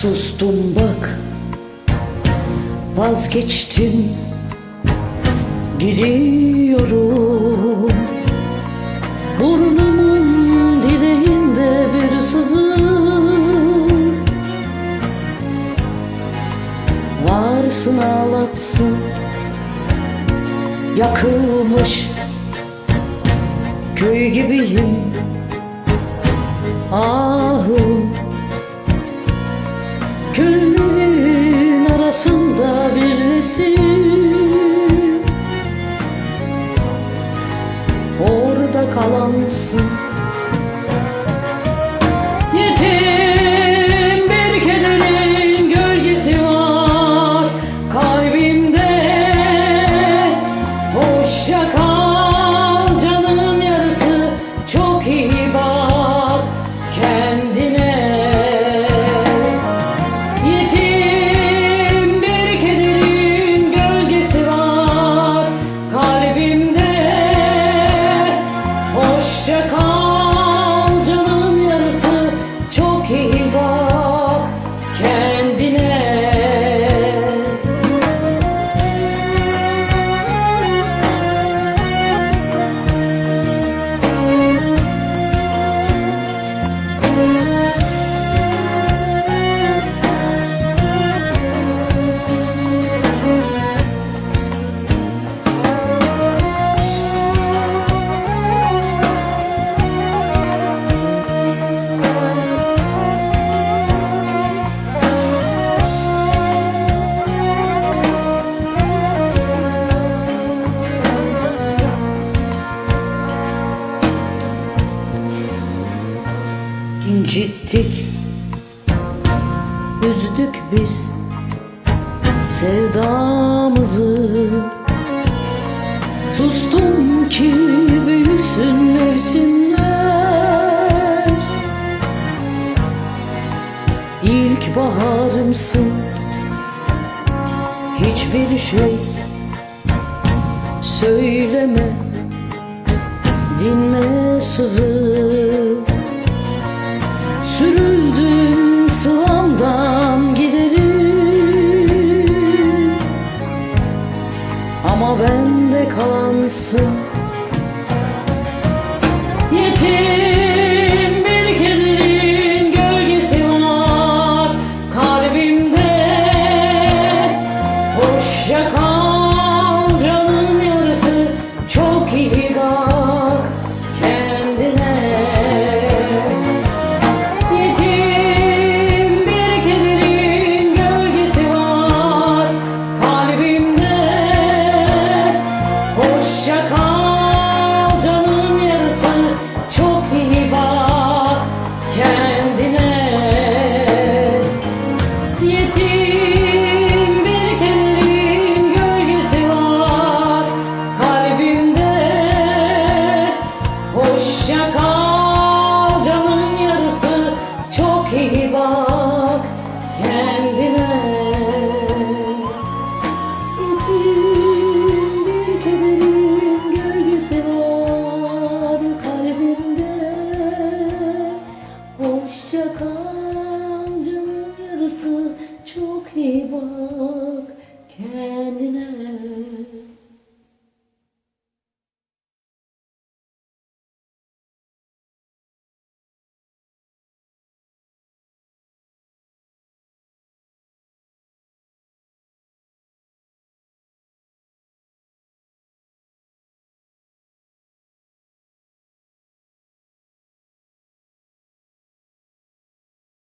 Sustum bak. Vazgeçtim. Gidiyorum. Burnumun direğinde bir sızı Varsın ağlatsın. Yakılmış Köy gibiyim. Ahım arasında bir resim Orada kalansın such a. incittik. Üzdük biz sevdamızı. Sustum ki büyüsün mevsimler İlk baharımsın. Hiçbir şey söyleme. Dinme sızı Sürüldüm sılamdan giderim. Ama bende kalansın Yetim iyi bak kendine